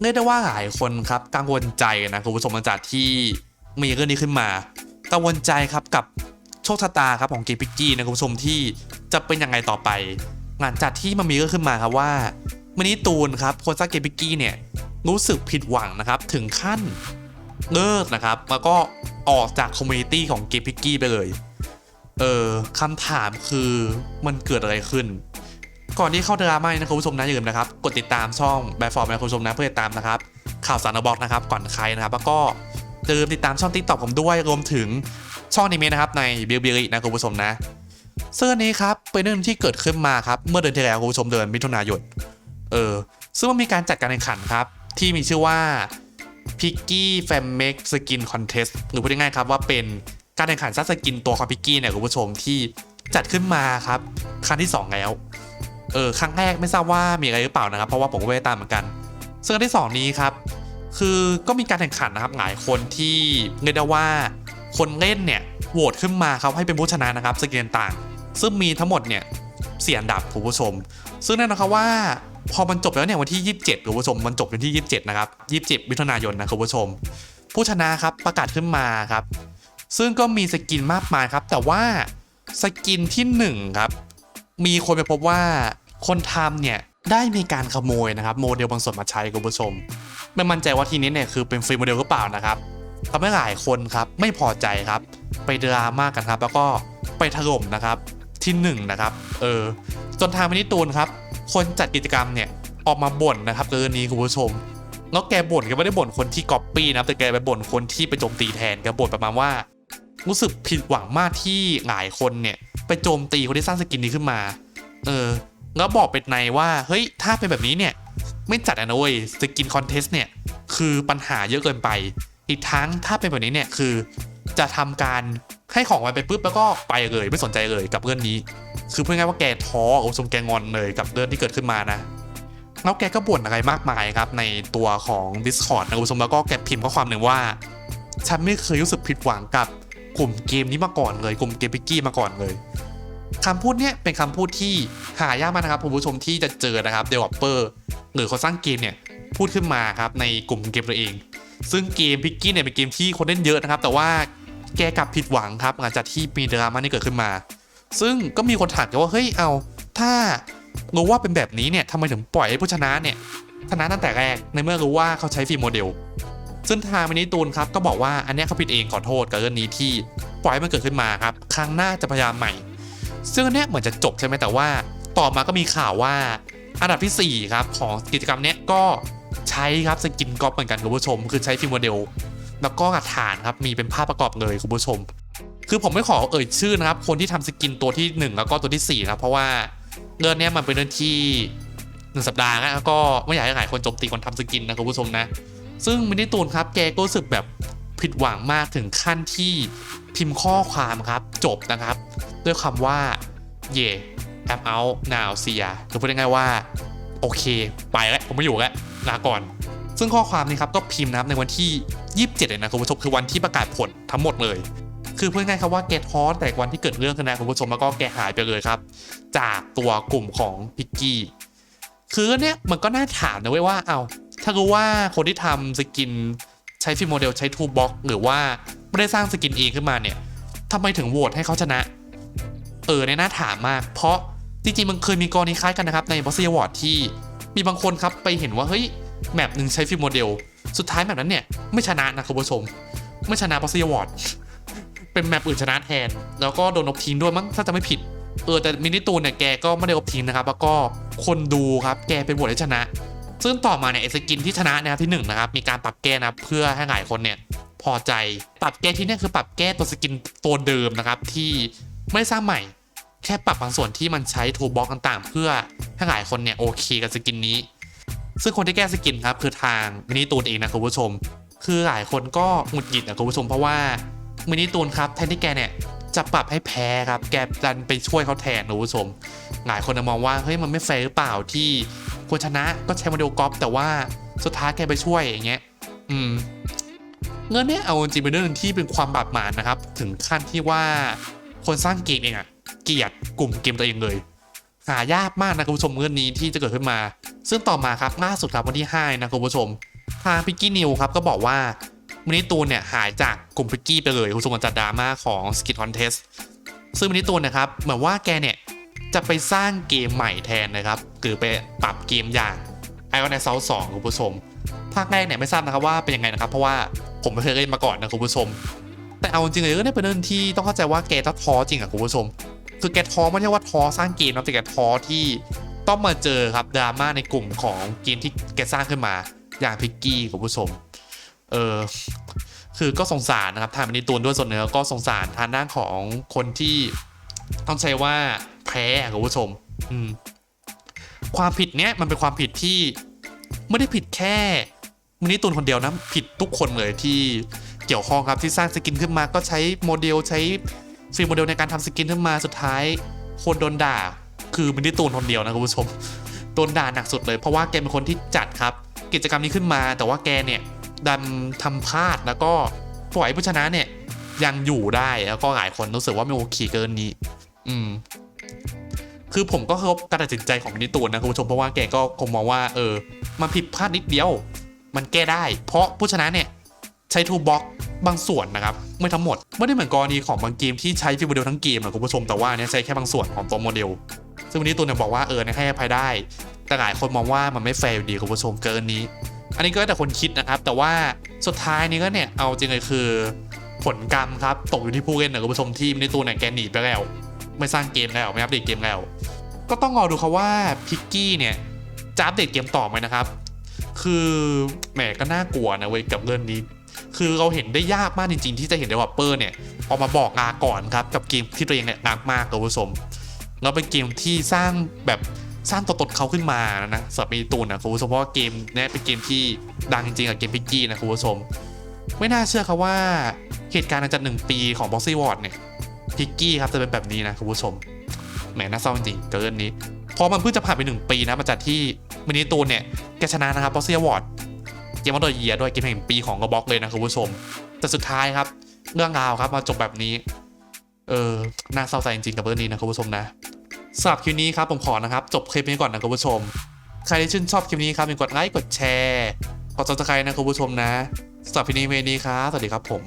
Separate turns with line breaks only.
เรียกได้ว่าหลายคนครับกังวลใจนะคุณผู้ชมหลังจากที่มีเรื่องนี้ขึ้นมา กังวลใจครับกับโชคชะตาครับของเกมพิกกี้นะคุณผู้ชมที่จะเป็นยังไงต่อไป หลังจากที่มันมีเรื่องขึ้นมาครับว่ามินิตูนครับคนสร้างเกมพิกกี้เนี่ยรู้สึกผิดหวังนะครับถึงขั้นเลิกนะครับ แล้วก็ออกจากคอมมูนิตี้ของเกมพิกกี้ไปเลย เออคำถามคือมันเกิดอะไรขึ้น ก่อนที่เข้าดราม่านะคุณผู้ชมนะอย่าลืมนะครับกดติดตามช่องแบบฟอร์มนะคุณผู้ชมนะเพื่อติดตามนะครับข่าวสารบล็อกนะครับก่อนใครนะครับแล้วก็อย่าลืมติดตามช่องติ๊กต็อกผมด้วยรวมถึงช่องนิเมะนะครับในบิลบิลินะคุณผู้ชมนะเสื้อนี้ครับเป็นเรื่องที่เกิดขึ้นมาครับเมื่อเดือนที่แล้วคุณผู้ชมเดือนมิถุนายนเออซึ่งมันมีการจัดการแข่งขันครับ ที่มีชื่อว่า Piggy Fan Make Skin Contest หรือพูดง่ายๆครับว่าเป็นการแข่งขันสร้างสกินตัวของพิกกี้เนี่ยคุณผู้ชมที่จัดขึ้นมาครับครั้งที่สองแล้ว เออครั้งแรกไม่ทราบว่ามีอะไรหรือเปล่านะครับ เพราะว่าผมก็ไม่ได้ตามเหมือนกัน ซึ่งอันที่ 2 นี้ครับ คือก็มีการแข่งขันนะครับหลายคนที่เรียกได้ว่า คนเล่นเนี่ยโหวตขึ้นมาครับให้เป็นผู้ชนะนะครับสกินต่าง ซึ่งมีทั้งหมดเนี่ยเสียอันดับคุณผู้ชม ซึ่งแน่นอนครับว่าพอมันจบแล้วเนี่ยวันที่ 27คุณผู้ชมมันจบวันที่ 27 นะครับ 27มิถุนายนนะคุณผู้ชม ผู้ชนะครับประกาศขึ้นมาครับ ซึ่งก็มีสกินมากมายครับ แต่ว่าสกินที่หนึ่งครับมีคนไปพบว่า คนทำเนี่ยได้มีการขโมยนะครับโมเดลบางส่วนมาใช้คุณผู้ชม ไม่มั่นใจว่าทีนี้เนี่ยคือเป็นฟรีโมเดลหรือเปล่านะครับทำให้หลายคนครับไม่พอใจครับ ไปดราม่ากันครับ แล้วก็ไปถล่มนะครับที่หนึ่งนะครับเออจนทางมินิตูนครับ คนจัดกิจกรรมเนี่ยออกมาบ่นนะครับเรื่องนี้คุณผู้ชมแล้วแกบ่นแกไม่ได้บ่นคนที่ก๊อปปี้นะแต่แกไปบ่นคนที่ไปโจมตีแทนแกบ่นประมาณว่า รู้สึกผิดหวังมากที่หลายคนเนี่ยไปโจมตีคนที่สร้างสกินนี้ขึ้นมา เออ แล้วบอกเป็นในว่าเฮ้ยถ้าเป็นแบบนี้เนี่ยไม่จัดอะนะเว้ยสกินคอนเทสต์เนี่ยคือปัญหาเยอะเกินไป อีกทั้งถ้าเป็นแบบนี้เนี่ยคือจะทำการให้ของมันไปปุ๊บแล้วก็ไปเลยไม่สนใจเลยกับเรื่องนี้ คือพูดง่ายว่าแกท้อโอสมแกงอนเลยกับเรื่องที่เกิดขึ้นมานะแล้วแกก็บ่นอะไรมากมายครับในตัวของ Discord นะคุณผู้ชมแล้วก็แกพิมพ์ข้อความหนึ่งว่า ฉันไม่เคยรู้สึกผิดหวังกับกลุ่มเกมนี้มาก่อนเลย กลุ่มเกมพิกกี้มาก่อนเลย คำพูดเนี้ยเป็นคำพูดที่หายากมากนะครับคุณผู้ชมที่จะเจอนะครับเดเวลอปเปอร์หรือคนสร้างเกมเนี่ยพูดขึ้นมาครับในกลุ่มเกมตัวเอง ซึ่งเกมพิกกี้เนี่ยเป็นเกมที่คนเล่นเยอะนะครับ แต่ว่าแกกลับผิดหวังครับหลังจากที่มีดราม่านี้เกิดขึ้นมา ซึ่งก็มีคนถามกันว่าเฮ้ยเอา ถ้ารู้ว่าเป็นแบบนี้เนี่ยทำไมถึงปล่อยให้ผู้ชนะเนี่ยชนะตั้งแต่แรกในเมื่อรู้ว่าเขาใช้ฟรีโมเดลซึ่งทางมินิตูนครับก็บอกว่าอันนี้เขาผิดเองขอโทษกับเรื่องนี้ที่ปล่อยให้มันเกิดขึ้นมาครับ ครั้งหน้าจะพยายามใหม่ ซึ่งเนี้ยเหมือนจะจบใช่ไหมแต่ว่า ต่อมาก็มีข่าวว่าอันดับทีสี่4 ครับของกิจกรรมเนี้ยก็ใช้ครับสกินก๊อปเหมือนกันคุณผู้ชม คือใช้ฟิล์มโมเดล แล้วก็หลักฐานครับมีเป็นภาพประกอบเลยคุณผู้ชม คือผมไม่ขอเอ่ยชื่อนะครับ คนที่ทำสกินตัวที่ 1 แล้วก็ตัวที่4นะครับเพราะว่าเรื่องเนี้ยมันเป็นเรื่องที่หนึ่งสัปดาห์แล้วก็ไม่อยากให้หลายคนโจมตีคนทำสกินนะคุณผู้ชมนะ ซึ่งมินิตูนครับแกก็รู้สึกแบบผิดหวังมากถึงขั้นที่พิมพ์ข้อความครับจบนะครับ ด้วยคำว่า เย่แอปเอานาวเซียคือพูดง่ายๆว่า โอเค ไปแล้ว ผมไม่อยู่แล้วลาก่อน ซึ่งข้อความนี้ครับก็พิมพ์นะครับในวันที่ 27เลยนะคุณผู้ชมคือวันที่ประกาศผลทั้งหมดเลย คือพูดง่ายๆครับว่าแกท้อแต่วันที่เกิดเรื่องชนนะคุณผู้ชมแล้วก็แกหายไปเลยครับ จากตัวกลุ่มของพิกกี้คือเนี่ยมันก็น่าถามนะเว้ยว่าเอาถ้ารู้ว่าคนที่ทำสกินใช้ฟิล์มโมเดลใช้ทูบ็อกหรือว่าไม่ได้สร้างสกินเองขึ้นมาเนี่ยทำไมถึงโหวตให้เขาชนะ เออเนี่ยน่าถามมาก เพราะจริงๆมันเคยมีกรณีคล้ายกันนะครับในบอสเซี่วอร์ดที่มีบางคนครับไปเห็นว่าเฮ้ยแมปหนึ่งใช้ฟิล์มโมเดล สุดท้ายแมปนั้นเนี่ยไม่ชนะนะคุณผู้ชม ไม่ชนะบอสเซี่วอร์ดเป็นแมปอื่นชนะแทน แล้วก็โดนลบทิ้งด้วยมั้งถ้าจะไม่ผิดเออแต่มินิตูนเนี่ยแกก็ไม่ได้ลบทิ้งนะครับ แล้วก็คนดูครับแกเป็นบทให้ชนะ ซึ่งต่อมาเนี่ยไอสกินที่ชนะนะครับที่หนึ่งนะครับมีการปรับแก้นะเพื่อให้หลายคนเนี่ยพอใจปรับแก้ที่เนี่ยคือปรับแก้ตัวสกินตัวเดิมนะครับที่ ไม่สร้างใหม่ แค่ปรับบางส่วนที่มันใช้ทูบ็อกต่างๆ เพื่อให้หลายคนเนี่ยโอเคกับสกินนี้ ซึ่งคนที่แก้สกินครับคือทางมินิตูนเองนะคุณผู้ชม คือหลายคนก็หงุดหงิดนะคุณผู้ชมเพราะว่ามินิตูนครับแทนที่แกเนี่ยจะปรับให้แพ้ครับ แกดันไปช่วยเขาแทนนะคุณผู้ชม หลายคนมองว่าเฮ้ยมันไม่แฟร์หรือเปล่าที่คนชนะก็ใช้โมเดลกอล์ฟแต่ว่าสุดท้ายแกไปช่วยอย่างเงี้ย อืม เงินเนี้ยเอาจริงเป็นเรื่องที่เป็นความบาดหมางนะครับ ถึงขั้นที่ว่า คนสร้างเกมเองอะเกลียดกลุ่มเกมตัวเองเลย หายากมากนะคุณผู้ชมเรื่องนี้ที่จะเกิดขึ้นมา ซึ่งต่อมาครับล่าสุดครับวันที่5นะคุณผู้ชมทางพิกกี้นิวครับก็บอกว่ามินิตูนเนี่ยหายจากกลุ่มพิกกี้ไปเลยคุณผู้ชมจากดราม่าของสกิทคอนเทสซึ่งมินิตูนนะครับเหมือนว่าแกเนี่ยจะไปสร้างเกมใหม่แทนนะครับหรือไปปรับเกมอย่าง i o n s o u 2คุณผู้ชมภาคแรกเนี่ยไม่ทราบนะครับว่าเป็นยังไงนะครับ เพราะว่าผมไม่เคยเล่นมาก่อนนะคุณผู้ชม แต่เอาจริงเลยก็เนี่ยเป็นเรื่องที่ต้องเข้าใจว่าแกต้องท้อจริงอะคุณผู้ชม คือแกท้อไม่ใช่ว่าท้อสร้างเกมนะแต่แกท้อที่ต้องมาเจอครับดราม่าในกลุ่มของเกมที่แกสร้างขึ้นมา อย่างพิกกี้คุณผู้ชม เออคือก็สงสารนะครับทางมินิตูนด้วยส่วนหนึ่งแล้วก็สงสารทางด้านของคนที่ต้องใช้ว่าแพ้คุณผู้ชม อืมความผิดเนี้ยมันเป็นความผิดที่ไม่ได้ผิดแค่มินิตูนคนเดียวนะผิดทุกคนเลยที่ เกี่ยวข้องครับที่สร้างสกินขึ้นมาก็ใช้โมเดลใช้ฟิลโมเดลในการทำสกินขึ้นมาสุดท้ายคนโดนด่า คือมินิตูนคนเดียวนะคุณผู้ชมโดนด่าหนักสุดเลยเพราะว่าแกเป็นคนที่จัดครับ กิจกรรมนี้ขึ้นมา แต่ว่าแกเนี่ยดันทำพลาดแล้วก็ปล่อยผู้ชนะเนี่ยยังอยู่ได้แล้วก็หลายคนรู้สึกว่าไม่โอเคเกินนี้ อืม คือผมก็เคารพการตัดสินใจของมินิตูนนะคุณผู้ชมเพราะว่าแกก็คงมองว่า เออ มันผิดพลาดนิดเดียว มันแก้ได้ เพราะผู้ชนะเนี่ย ใช้ทูบ็อกบางส่วนนะครับไม่ทั้งหมด ไม่ได้เหมือนกรณีของบางเกมที่ใช้ฟิล์มโมเดลทั้งเกมนะคุณผู้ชมแต่ว่าเนี่ยใช้แค่บางส่วนของตัวโมเดล ซึ่งวันนี้ตูนเนี่ยบอกว่าเออให้อภัยได้ แต่หลายคนมองว่ามันไม่แฟร์อยู่ดีคุณผู้ชมเกินนี้ อันนี้ก็แต่คนคิดนะครับ แต่ว่าสุดท้ายนี้ก็เนี่ยเอาจริงเลยคือ ผลกรรมครับตกอยู่ที่ผู้เล่นนะคุณผู้ชมที่มินิตูนเนี่ยแกหนีไปแล้ว ไม่สร้างเกมแล้วไม่อัปเดตเกมแล้ว ก็ต้องรอดูครับว่าพิกกี้เนี่ยจะอัปเดตเกมต่อไหมนะครับ คือแหมก็น่ากลัวนะเว้ยกับเรื่องนี้ คือเราเห็นได้ยากมากจริง ๆ ที่จะเห็นเดเวลอปเปอร์เนี่ยออกมาบอกลาก่อนครับกับเกมที่ตัวเองเนี่ยรักมากคุณผู้ชมแล้วเป็นเกมที่สร้างแบบสร้างตัวตนเขาขึ้นมานะสำหรับมีตูนนะคุณผู้ชมเพราะว่าเกมเนี่ยเป็นเกมที่ดังจริงๆกับเกมพิกกี้นะคุณผู้ชม ไม่น่าเชื่อครับว่าเหตุการณ์หลังจากหนึ่งปีของบ็อกซี่วอร์ดเนี่ยพิกกี้ครับจะเป็นแบบนี้นะคุณผู้ชมแหมน่าเศร้าจริงเกินนี้เพราะมันเพิ่งจะผ่านไปหนึ่งปีนะมาจากที่มินิตูนเนี่ยแกชนะนะครับบ็อกซี่วอร์ด เกมมอนเตอร์เยียด้วยเกมแห่งปีของกระบอกเลยนะคุณผู้ชม แต่สุดท้ายครับ เรื่องราวครับมาจบแบบนี้ เออน่าเศร้าใจจริงๆกับเรื่องนี้นะคุณผู้ชมนะสำหรับคลิปนี้ครับผมขอนะครับ จบคลิปนี้ก่อนนะคุณผู้ชม ใครที่ชื่นชอบคลิปนี้ครับอย่าลืมกดไลค์กดแชร์กดซับสไครต์นะคุณผู้ชมนะสำหรับคลิปนี้เวนี้ครับสวัสดีครับผม